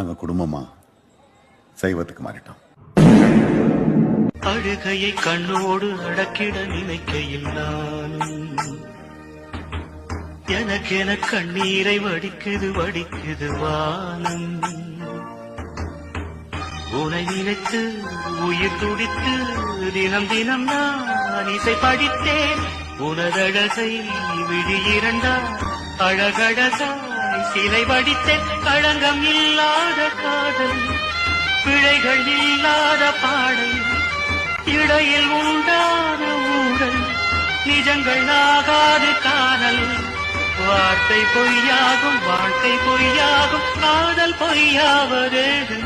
நாங்க குடும்பமா? சைவத்துக்கு மாறிட்டோம். அழுகையை கண்ணோடு அடக்கிட நினைக்கையில் நானும் எனக்கென கண்ணீரை வடிக்குது வடிக்குது வானம். உனை நினைத்து உயிர் துடித்து தினம் தினம் நான் இசை படித்தேன். உனதழகை விழி இரண்டா அழகழகா சிலை வடித்தேன். களங்கம் இல்லாத காதல் பிழைகள் இல்லாத பாடல் இடையில் உண்டான ஊழல் நிஜங்கள் ஆகாது காதல். வார்த்தை பொய்யாகும் வாழ்க்கை பொய்யாகும் காதல் பொய்யாவதேது